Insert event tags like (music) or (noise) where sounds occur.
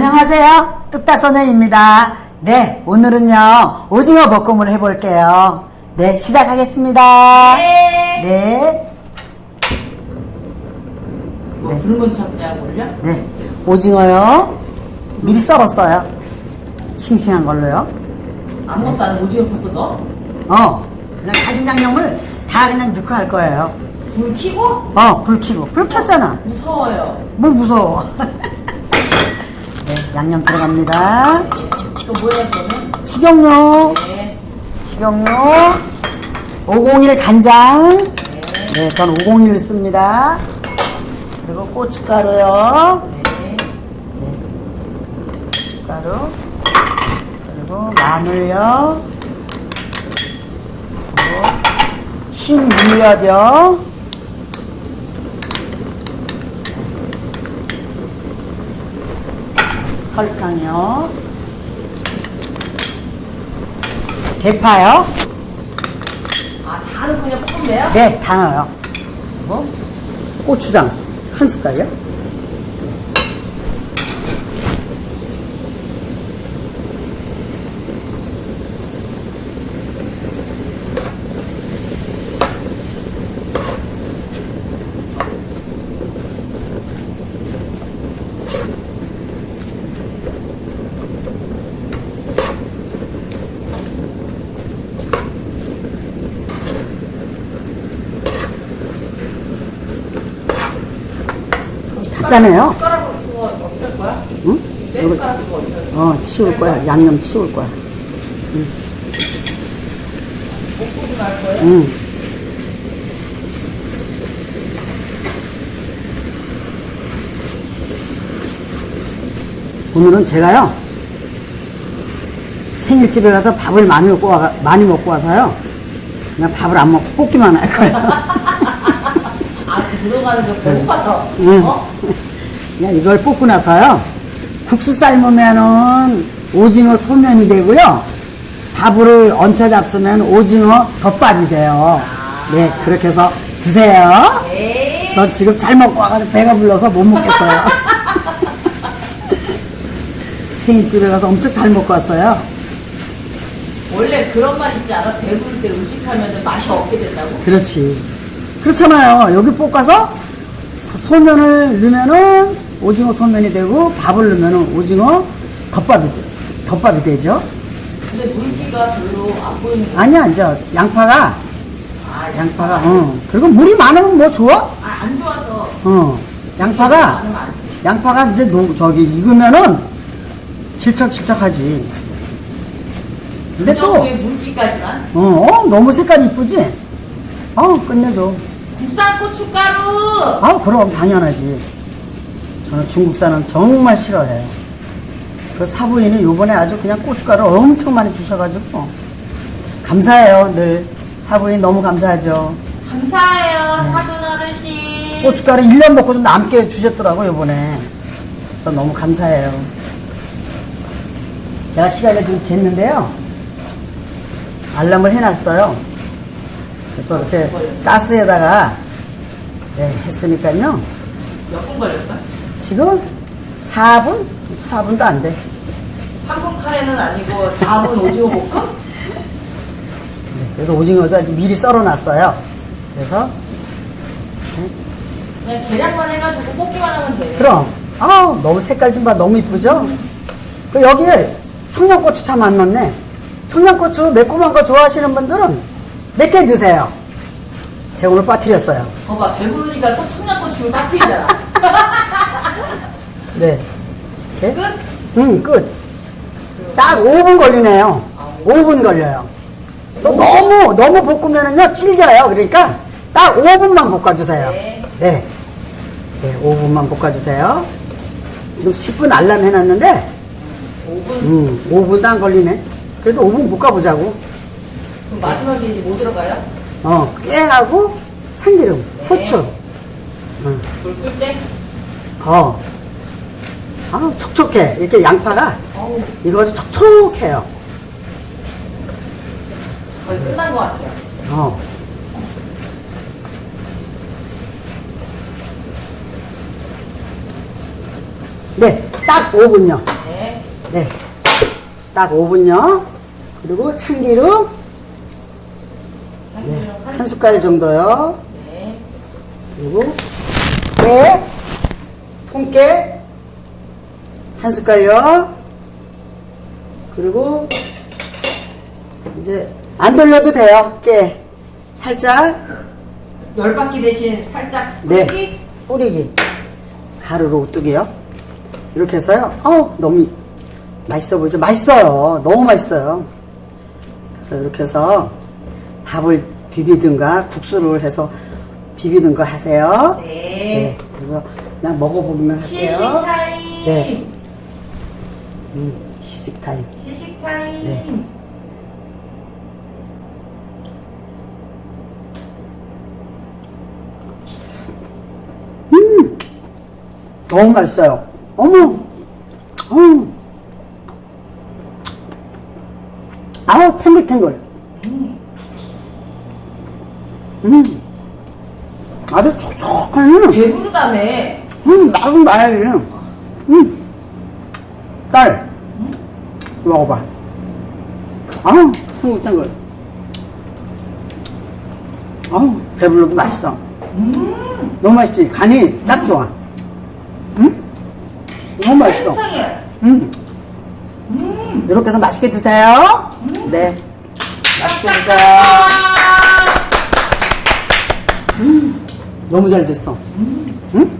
안녕하세요. 뚝딱소녀입니다. 네, 오늘은요, 오징어 볶음을 해볼게요. 네, 시작하겠습니다. 네. 네, 뭐 붉은 차 그냥 올려? 네. 오징어요. 미리 썰었어요. 싱싱한 걸로요. 아무것도 안 해. 오징어 벌써 넣어? 어, 그냥 가진 양념을 다 그냥 넣고 할 거예요. 불 켜고? 어, 불 켜고. 불 켰잖아. 무서워요. 뭘 무서워. 네, 양념 들어갑니다. 또 뭐야 그러면? 식용유, 네. 식용유, 501 간장. 네. 네, 전 501을 씁니다. 그리고 고춧가루요. 네. 고춧가루. 그리고 마늘요. 그리고 흰 물엿요. 설탕요. 대파요. 아, 다 넣고 그냥 볶으면 돼요? 네, 다 넣어요. 그리고 고추장 한 숟갈요. 숟가락 그거 거야? 응? 내 이거, 숟가락 그거 거야? 어, 치울 거야. 양념 치울 거야. 볶고 말 거예요? 응. 오늘은 제가요 생일집에 가서 밥을 많이 먹고 와, 많이 먹고 와서요 그냥 밥을 안 먹고 볶기만 할 거예요. (laughs) 들어가는 거 배고파서. 응. 어? 이걸 볶고 나서요 국수 삶으면은 오징어 소면이 되고요 밥을 얹혀 잡수면 오징어 덮밥이 돼요. 네 그렇게 해서 드세요. 네. 저 지금 잘 먹고 와가지고 배가 불러서 못 먹겠어요. (laughs) 생일집에 가서 엄청 잘 먹고 왔어요. 원래 그런 말 있지 않아? 배부를 때 음식하면 맛이 없게 된다고? 그렇지. 그렇잖아요. 여기 볶아서 소- 소면을 넣으면은 오징어 소면이 되고 밥을 넣으면은 오징어 덮밥이, 돼- 덮밥이 되죠. 근데 물기가 별로 안 보이는 거 아니야, 이제 양파가, 아, 양파가, 어. 그리고 물이 많으면 뭐 좋아? 아, 안 좋아서. 어. 양파가, 많으면 안 돼. 양파가 이제 노, 저기 익으면은 질척질척하지. 근데 그 또, 정도의 물기까지만. 어, 어, 너무 색깔이 이쁘지? 어, 끝내줘. 국산 고춧가루! 아, 그럼 당연하지. 저는 중국산은 정말 싫어해요. 그 사부인이 요번에 아주 그냥 고춧가루 엄청 많이 주셔가지고 감사해요, 늘. 사부인 너무 감사하죠. 감사해요, 사돈 어르신. 고춧가루 1년 먹고도 남게 주셨더라고, 요번에. 그래서 너무 감사해요. 제가 시간을 좀 쟀는데요. 알람을 해놨어요. 그래서 이렇게 가스에다가 네, 했으니까요. 몇 분 걸렸어? 지금 4분? 4분도 안 돼. 3분 카레는 아니고 4분 오징어 볶음? 그래서 오징어도 아주 미리 썰어놨어요. 그래서, 그냥 계량만 해가지고 볶기만 하면 돼. 그럼, 아 너무 색깔 좀 봐. 너무 이쁘죠? 그 여기에 청양고추 참 안 넣네. 청양고추 매콤한 거 좋아하시는 분들은 몇 개 드세요. 제가 오늘 빠뜨렸어요. 봐봐, 배부르니까 또 청양고추를 딱 튀잖아. 네. 이렇게? 끝? 응, 끝. 딱 5분 걸리네요. 5분 걸려요. 또 너무, 너무 볶으면은요, 질겨요. 그러니까 딱 5분만 볶아주세요. 네. 네. 네, 5분만 볶아주세요. 지금 10분 알람 해놨는데, 5분? 음, 5분도 안 걸리네. 그래도 5분 볶아보자고. 그럼 마지막에 이제 뭐 들어가요? 어, 깨하고 참기름, 후추. 응. 불끌 때? 어. 아, 촉촉해. 이렇게 양파가, 어우, 이거 아주 촉촉해요. 거의 끝난 것 같아요. 어. 네, 딱 5분요. 네. 네. 딱 5분요. 그리고 참기름 네, 한한 숟갈 정도요. 네. 그리고 깨, 통깨 한 숟갈요. 그리고 이제 안 돌려도 돼요. 깨 살짝 열받기 대신 살짝 네 뿌리기. 뿌리기 가루로 오뚜기요. 이렇게 해서요. 어우 너무 맛있어 보이죠? 맛있어요. 너무 맛있어요. 그래서 이렇게 해서 밥을 비비든가 국수를 해서 비비든가 하세요. 네. 네, 그래서 그냥 먹어보기만 시식 할게요. 타임. 네. 음, 시식 타임. 시식 타임. 네. 너무 맛있어요. 어머, 어우, 아우 탱글탱글. 음, 아주 촉촉한. 배부르다며. 음, 나도 말해. 음. 딸. 먹어봐. 아우, 탱글탱글. 아우, 배불러도 맛있어. 너무 맛있지? 간이 딱 좋아. 응? 너무 맛있어. 세상에. 음. 이렇게 해서 맛있게 드세요. 네. 맛있게 드세요. 너무 잘 됐어. 응?